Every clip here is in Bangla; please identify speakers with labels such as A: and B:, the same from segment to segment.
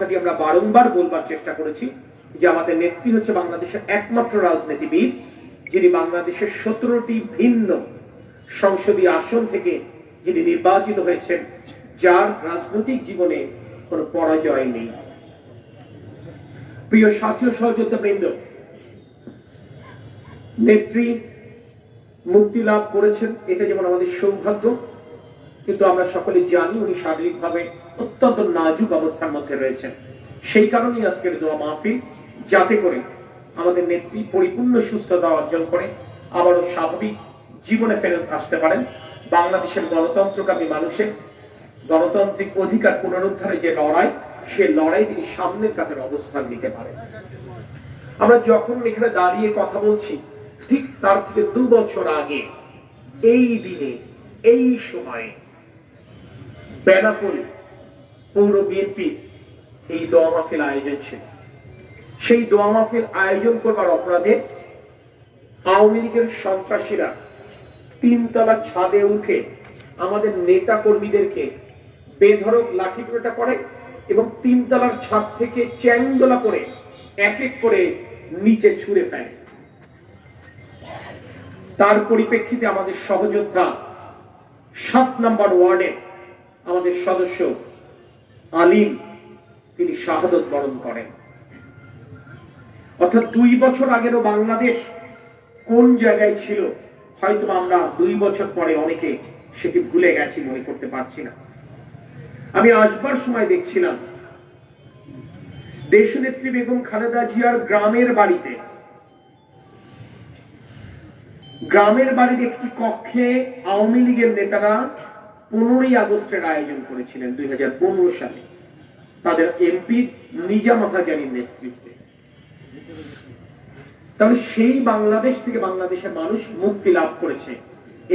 A: কথাটি আমরা বারংবার বলবার চেষ্টা করেছি যে আমাদের নেত্রী হচ্ছে বাংলাদেশের একমাত্র রাজনীতিবিদ, যিনি বাংলাদেশের সতেরোটি ভিন্ন সংসদীয় আসন থেকে যিনি নির্বাচিত হয়েছেন, যার রাজনৈতিক জীবনে কোনো পরাজয় নেই। প্রিয় সাথী ও সহযোদ্ধা বৃন্দ নেত্রী মুক্তি লাভ করেছেন, এটা যেমন আমাদের সৌভাগ্য কিন্তু আমরা সকলে জানি উনি শারীরিকভাবে অত্যন্ত নাজুক অবস্থার মধ্যে রয়েছেন। সেই কারণেই আজকের দোয়া মাহফিল, যাতে করে আমাদের নেত্রী পরিপূর্ণ সুস্থতা অর্জন করে, আবারও স্বাভাবিক জীবনে ফেরত আসতে পারেন। বাংলাদেশের গণতন্ত্রকামী মানুষের গণতান্ত্রিক অধিকার পুনরুদ্ধারে যে লড়াই, সে লড়াই তিনি সামনের কাতের অবস্থান নিতে পারেন। আমরা যখন এখানে দাঁড়িয়ে কথা বলছি, ঠিক তার থেকে দু বছর আগে, এই দিনে, এই সময়ে বেনাপুর পৌর বিএনপি এই দোয়া মাহফিল আয়োজন ছিল। সেই দোয়া মাহফিল আয়োজন করবার অপরাধে আওয়ামী লীগের সন্ত্রাসীরা তিনতলা ছাদে উঠে আমাদের নেতা কর্মীদেরকে বেধরক লাঠি পেটা করে এবং তিনতলার ছাদ থেকে চ্যাংদোলা করে এক এক করে নিচে ছুঁড়ে ফেলে। তার পরিপ্রেক্ষিতে আমাদের সহযোদ্ধা সাত নম্বর ওয়ার্ডে আমাদের সদস্য আলিম, তিনি শাহাদত বরণ করেন। অর্থাৎ দুই বছর আগেরও বাংলাদেশ কোন জায়গায় ছিল, হয়তো আমরা দুই বছর পরে অনেকে সেটি ভুলে গেছি, মনে করতে পারছি না। আমি আসবার সময় দেখছিলাম, দেশনেত্রী বেগম খালেদা জিয়ার গ্রামের বাড়িতে, গ্রামের বাড়ির একটি কক্ষে আওয়ামী লীগের নেতারা পনেরোই আগস্টের আয়োজন করেছিলেন দুই হাজার পনেরো সালে। তাদের এমপি নিজামাতা জানির নেতৃত্বে। তাহলে সেই বাংলাদেশ থেকে বাংলাদেশের মানুষ মুক্তি লাভ করেছে।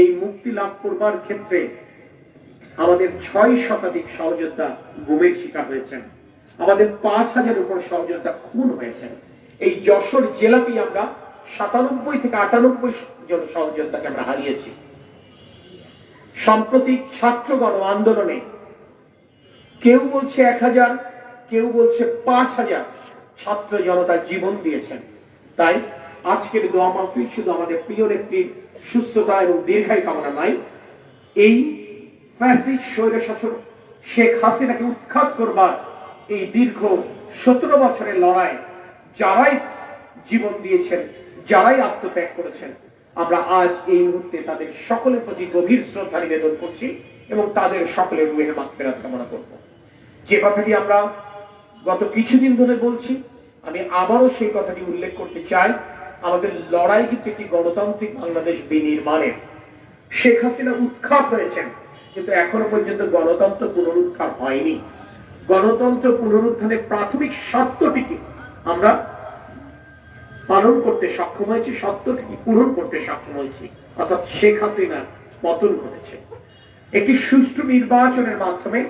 A: এই মুক্তি লাভ করবার ক্ষেত্রে আমাদের ছয় শতাধিক সহযোদ্ধা গুমের শিকার হয়েছেন। আমাদের পাঁচ হাজার উপর সহযোদ্ধা খুন হয়েছেন। এই যশোর জেলাতেই আমরা সাতানব্বই থেকে আটানব্বই জন সহযোদ্ধাকে আমরা হারিয়েছি। সাম্প্রতিক ছাত্র গণ আন্দোলনে কেউ বলছে এক হাজার, কেউ বলছে পাঁচ হাজার ছাত্র জনতা জীবন দিয়েছেন। তাই আজকের দোয়া মাহফিল শুধু আমাদের প্রিয় নেত্রীর সুস্থতা এবং দীর্ঘায়ু কামনা নাই এই ফ্যাসিড স্বৈরশাসন শেখ হাসিনাকে উৎখাত করবার এই দীর্ঘ সতেরো বছরের লড়াই যারাই জীবন দিয়েছেন, যারাই আত্মত্যাগ করেছেন আমরা আজ এই মুহূর্তে তাদের সকলের প্রতি গভীর শ্রদ্ধা নিবেদন করছি এবং তাদের সকলের রুহের মাগফিরাত কামনা করব। যে কথাটি আমরা গত কিছুদিন ধরে বলছি, আমি আবারও সেই কথাটি উল্লেখ করতে চাই, আমাদের লড়াই কিন্তু একটি গণতান্ত্রিক বাংলাদেশ বিনির্মাণের। শেখ হাসিনা উৎখাত হয়েছেন, কিন্তু এখনও পর্যন্ত গণতন্ত্র পুনরুদ্ধার হয়নি। গণতন্ত্র পুনরুদ্ধারের প্রাথমিক সত্যটিকে আমরা পালন করতে সক্ষম হয়েছি সত্যটিকে পূরণ করতে সক্ষম হয়েছি। অর্থাৎ শেখ হাসিনা পতন ঘটেছে। একটি সুষ্ঠু নির্বাচনের মাধ্যমে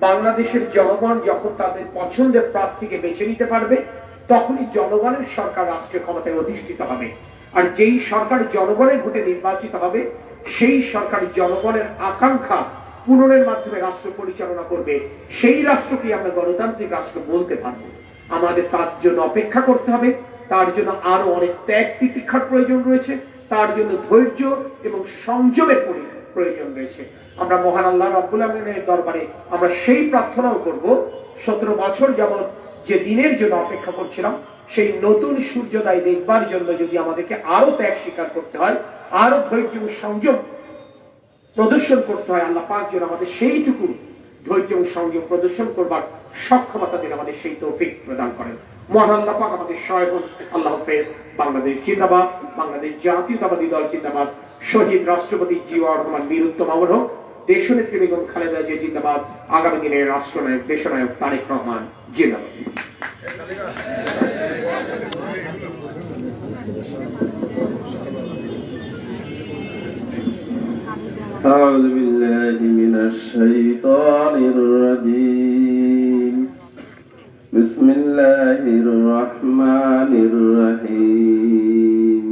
A: বাংলাদেশের জনগণ যখন তাদের পছন্দের প্রার্থীকে বেছে নিতে পারবে, তখনই জনগণের সরকার রাষ্ট্রীয় ক্ষমতায় অধিষ্ঠিত হবে। আর যেই সরকার জনগণের ভোটে নির্বাচিত হবে, সেই সরকার জনগণের আকাঙ্ক্ষা পূরণের মাধ্যমে রাষ্ট্র পরিচালনা করবে, সেই রাষ্ট্রকে আমরা গণতান্ত্রিক রাষ্ট্র বলতে পারব। আমাদের তার জন্য অপেক্ষা করতে হবে। তার জন্য আরও অনেক ত্যাগ তিতিক্ষার প্রয়োজন রয়েছে। তার জন্য ধৈর্য এবং সংযমের প্রয়োজন রয়েছে। আমরা মহান আল্লাহ রব্বুল আলমের দরবারে আমরা সেই প্রার্থনাও করব। সতেরো বছর যাবৎ যে দিনের জন্য অপেক্ষা করছিলাম, সেই নতুন সূর্যোদয় দেখবার জন্য যদি আমাদেরকে আরও ত্যাগ স্বীকার করতে হয়, আরও ধৈর্য এবং সংযম প্রদর্শন করতে হয় আল্লাহ পাক যেন আমাদের সেইটুকু ধৈর্য এবং সংযম প্রদর্শন করবার সক্ষমতা দিন, আমাদের সেই তৌফিক প্রদান করেন। মহান আল্লাহ পাক আমাদের সহায় হোন। আল্লাহ হাফেজ বাংলাদেশ জিন্দাবাদ বাংলাদেশ জাতীয়তাবাদী দল জিন্দাবাদ শহীদ রাষ্ট্রপতি জিয়াউর রহমান বীর উত্তম অমর হোক দেশনেত্রী বেগম খালেদা জিয়া জিন্দাবাদ আগামী দিনের রাষ্ট্রনায়ক দেশনায়ক তারেক রহমান জিন্দাবাদ
B: أعوذ بالله من الشيطان الرجيم بسم الله الرحمن الرحيم.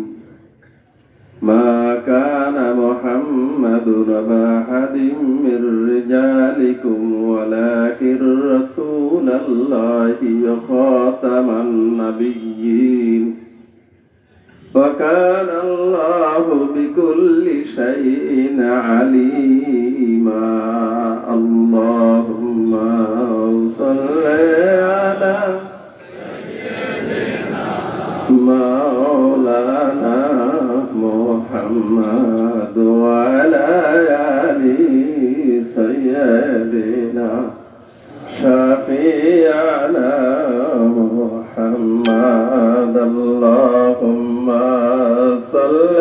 B: ما كان محمد أبا أحد من رجالكم ولكن رسول الله وخاتم النبيين. وكان الله بكل شيء عليما. اللهم صل مولانا محمد وعلى آل سيدنا شفيعنا محمد. اللهم صل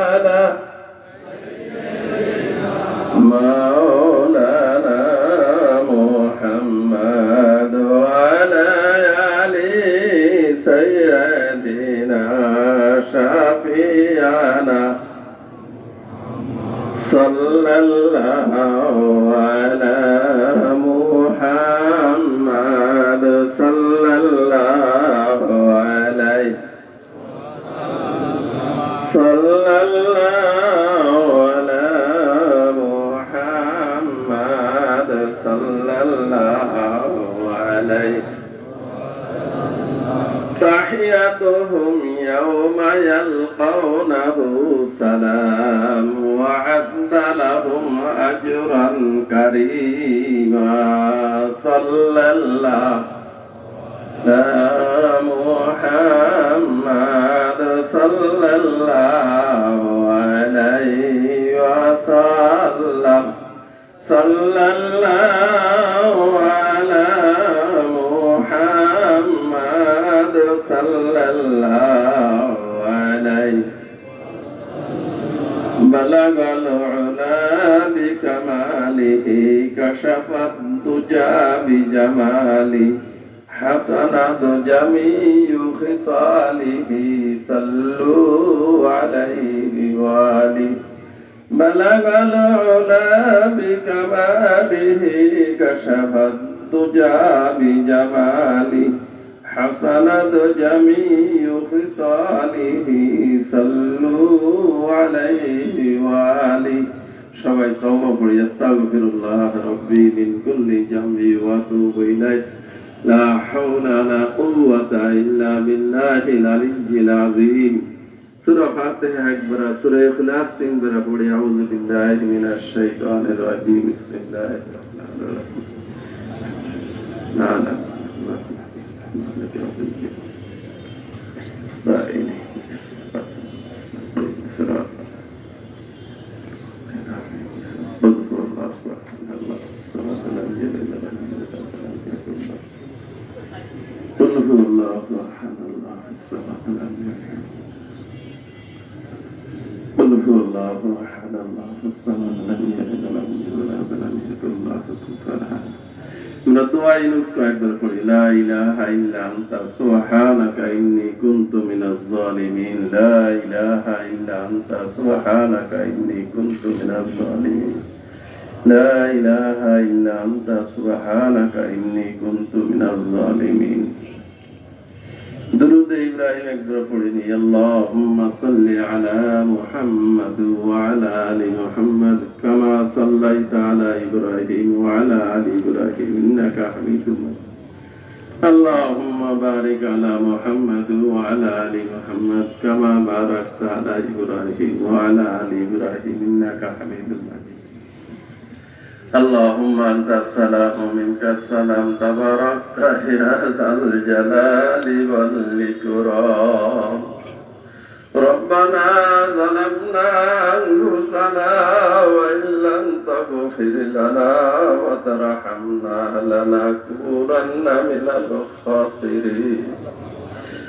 B: على مولانا محمد وعلى آل سيدنا شفيعنا صلى الله على محمد صلى الله عليه صلى الله على محمد صلى الله عليه تحيتهم يوم يلقونه سلام وعد لهم أجرا كريما. صلى الله على محمد صلى الله عليه وسلم. صلى الله كشف الدجى بجماله حسنت جميع خصاله صلوا عليه وآله بلغ العلا بكماله كشف الدجى بجماله حسنت جميع خصاله صلوا عليه وآله সবাই তওবা পড়ি আস্তাগফিরুল্লাহ রাব্বি মিন কুল্লি জামবি ওয়া আতুবু ইলাইহি লা হাওলা লা কুওয়াতা ইল্লা বিল্লাহিল আলিয়্যিল আযীম সূরা ফাতিহা একবার সূরা ইখলাস তিনবার পড়ি আউযু বিল্লাহি মিনাশ শাইতানির রাজীম বিসমিল্লাহির রহমানির রহিম না না صراط الله احد الله الصمد لم يلد قل هو الله احد الله الصمد لم يلد ولم يولد ولم يكن له كفوا احد আমরা দোয়া ইউনুস কয়েকবার পড়ি লা ইলাহা ইল্লা আনতা সুবহানাকা ইন্নী কুনতু মিনাজ জালিমিন লা ইলাহা ইল্লা আনতা সুবহানাকা ইন্নী কুনতু মিনাজ জালিমিন লা ইলাহা ইল্লা আনতা সুবহানাকা ইন্নী কুনতু মিনাজ জালিমিন درود إبراهيم اكبر قرني اللهم صل على محمد وعلى آل محمد كما صليت على إبراهيم وعلى آل إبراهيم إنك حميد مجيد. اللهم بارك على محمد وعلى آل محمد كما باركت على إبراهيم وعلى آل إبراهيم إنك حميد مجيد. اللهم أنت السلام منك السلام تباركت يا ذا الجلال والإكرام ربنا ظلمنا أنفسنا وإن لم تغفر لنا وترحمنا لنكونن من الخاسرين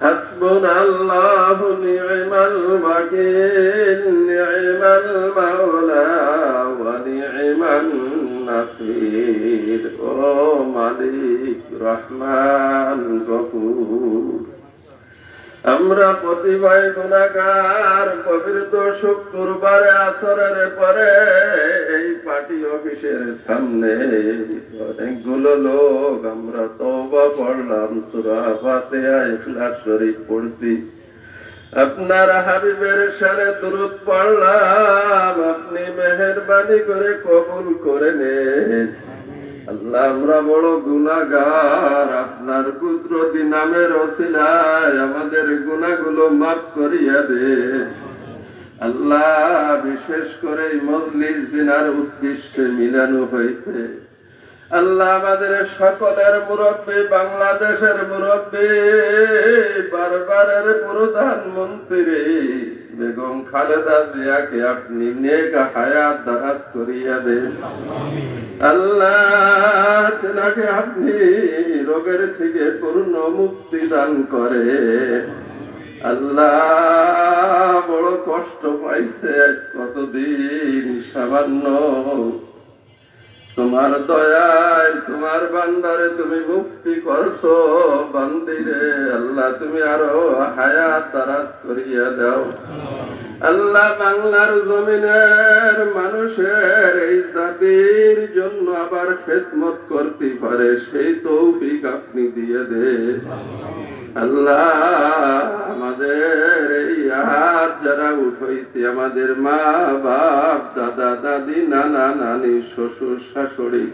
B: حسبنا الله نعم الوكيل نعم المولى ونعم النصير او مليك رحمن غفور আমরা প্রতিভাই গুণাগার পবিত্র শুক্রবারে আসরের পরে এই পার্টি অফিসের সামনে অনেকগুলো লোক, আমরা তওবা পড়লাম, সুরা ইখলাস শরীফ পড়ছি। আপনার হাবিবের সারে দুরুদ পড়লাম, আপনি মেহেরবানি করে কবুল করে নেন। আল্লাহ আমরা বড় গুনাগার আপনার কুদরতি নামের ওসিলায় আমাদের গুনাহগুলো মাফ করিয়া দে আল্লাহ বিশেষ করে মজলিস দিনার উদ্দেশ্যে মিলানো হয়েছে। আল্লাহ আমাদের সকলের মুরব্বী, বাংলাদেশের মুরব্বী, বারবারের প্রধানমন্ত্রী। বেগম খালেদা জিয়াকে আপনি নেক হায়াত দারাজ করিয়া দেন। আল্লাহ তেনাকে আপনি রোগের থেকে পূর্ণ মুক্তি দান করে। আল্লাহ বড় কষ্ট পাইছে কতদিন সামান্য তোমার দয়ায়, তোমার বান্দারে তুমি মুক্তি করছ। বান্দিরে, আল্লাহ তুমি আরও হায়াত তারাজ করিয়া দাও। আল্লাহ বাংলার জমিনের মানুষের এই জাতির জন্য আবার খেদমত করতে পারে। সেই তৌফিক আপনি দিয়ে দে। আল্লাহ, আমাদের যারা আমাদের মা বাপ দাদা, দাদি, নানা, নানি, শ্বশুর, শাশুড়ি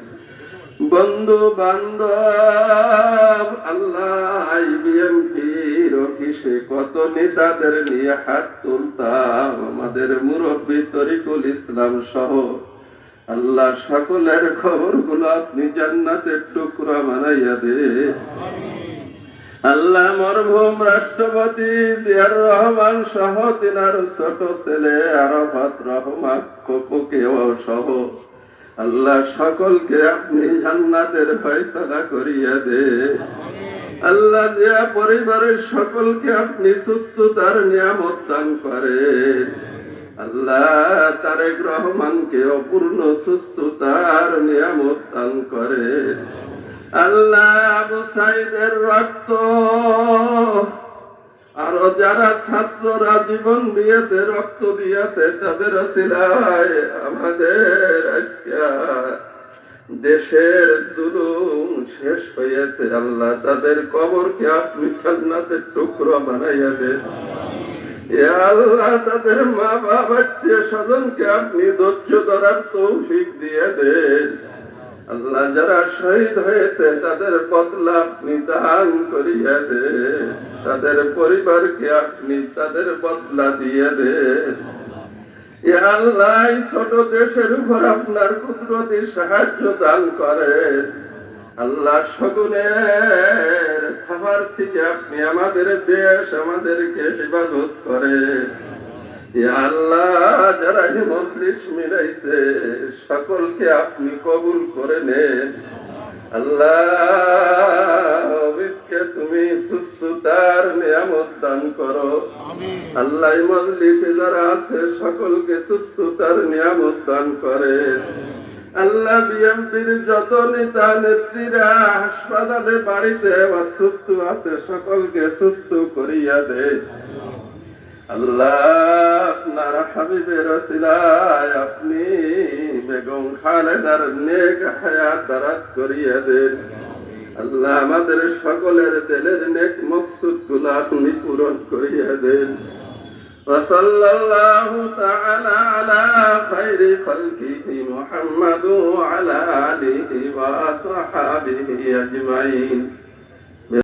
B: বন্ধু বান্ধব আল্লাহ বিএমপির অফিসে কত নেতাদের নিয়ে হাত তুলতাম, আমাদের মুরব্বী তরিকুল ইসলাম সহ। আল্লাহ, সকলের খবরগুলো আপনি জান্নাতের টুকরা বানাইয়া দে আল্লাহ মরহুম রাষ্ট্রপতি জিয়ার রহমান সহ তিনার ছোট ছেলে আরফাত রহমান কোকোকেও সহ। আল্লাহ সকলকে আপনি জান্নাতের ফয়সালা করিয়া দে। আল্লাহ দেয়া পরিবারের সকলকে আপনি সুস্থতার নিয়ামত দান করে। আল্লাহ তারেক রহমানকে অপূর্ণ সুস্থতার নিয়ামত দান করে। আল্লাহ আবু সাইদের রক্ত। আরও যারা ছাত্ররা জীবন দিয়েছে, রক্ত দিয়েছে, তাদের সিলায় আমাদের দেশের জুলুম শেষ হয়েছে। আল্লাহ তাদের কবরকে আপনি জান্নাতের টুকরো বানাইয়া এ আল্লাহ তাদের মা বাবা স্বজনকে আপনি ধৈর্য ধরার তৌফিক দিয়ে দেন। আল্লাহ যারা শহীদ হয়েছে, তাদের বদলা আপনি দান করিয়া দে। তাদের পরিবারকে আপনি তাদের বদলা দিয়ে দে। আল্লাহ ছোট দেশের উপর আপনার কুদরতি সাহায্য দান করে। আল্লাহ শগুনের খাবার থেকে আপনি আমাদের দেশ, আমাদেরকে হেফাজত করে। আল্লাহ যারা মজলিস মিলাইছে সকলকে আপনি কবুল করে নেন। আল্লাহ অবিদকে তুমি সুস্থতার নিয়ামত দান করো। আল্লাহ মজলিসে যারা আছে সকলকে সুস্থতার নিয়ামত দান করে। আল্লাহ বিএমপির যত নেতা নেত্রীরা হাসপাতালে বাড়িতে অসুস্থ আছে সকলকে সুস্থ করিয়া দে আল্লাহ আপনার হাবিবের ওসিলায় আপনি বেগম খালেদার নেক হায়াত দারাজ করিয়া দেন আল্লাহ আমাদের সকলের দিলের নেক মকসুদ গুলো আপনি পূরণ করিয়া দেন وصلى الله تعالى على خير خلقه محمد وعلى آله وصحابه أجمعين